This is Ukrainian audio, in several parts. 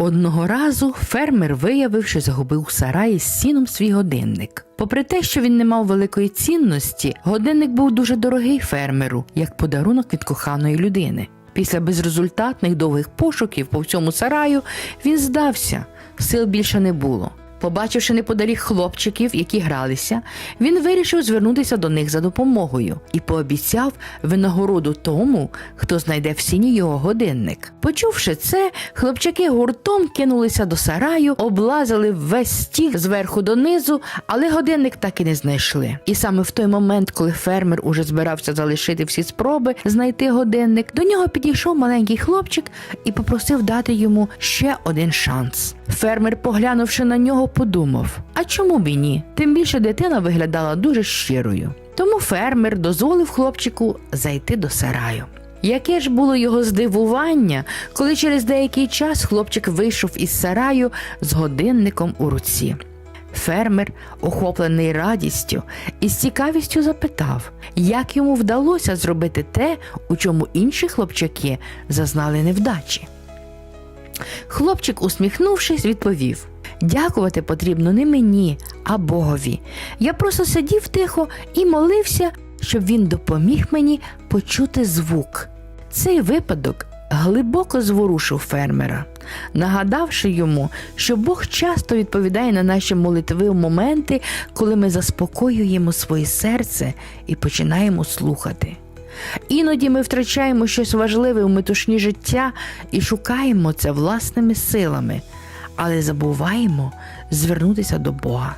Одного разу фермер виявив, що загубив у сараї з сіном свій годинник. Попри те, що він не мав великої цінності, годинник був дуже дорогий фермеру, як подарунок від коханої людини. Після безрезультатних довгих пошуків по всьому сараю він здався, сил більше не було. Побачивши неподалік хлопчиків, які гралися, він вирішив звернутися до них за допомогою і пообіцяв винагороду тому, хто знайде в сіні його годинник. Почувши це, хлопчаки гуртом кинулися до сараю, облазили весь стіг зверху донизу, але годинник так і не знайшли. І саме в той момент, коли фермер уже збирався залишити всі спроби знайти годинник, до нього підійшов маленький хлопчик і попросив дати йому ще один шанс. Фермер, поглянувши на нього, подумав: а чому б і ні? Тим більше дитина виглядала дуже щирою. Тому фермер дозволив хлопчику зайти до сараю. Яке ж було його здивування, коли через деякий час хлопчик вийшов із сараю з годинником у руці. Фермер, охоплений радістю і з цікавістю запитав, як йому вдалося зробити те, у чому інші хлопчаки зазнали невдачі. Хлопчик, усміхнувшись, відповів: Дякувати потрібно не мені, а Богові. Я просто сидів тихо і молився, щоб він допоміг мені почути звук. Цей випадок глибоко зворушив фермера, нагадавши йому, що Бог часто відповідає на наші молитви в моменти, коли ми заспокоюємо своє серце і починаємо слухати. Іноді ми втрачаємо щось важливе у метушні життя і шукаємо це власними силами, але забуваємо звернутися до Бога.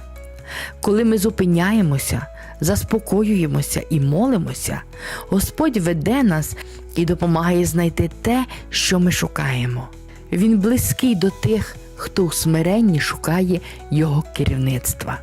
Коли ми зупиняємося, заспокоюємося і молимося, Господь веде нас і допомагає знайти те, що ми шукаємо. Він близький до тих, хто у смиренні шукає Його керівництва.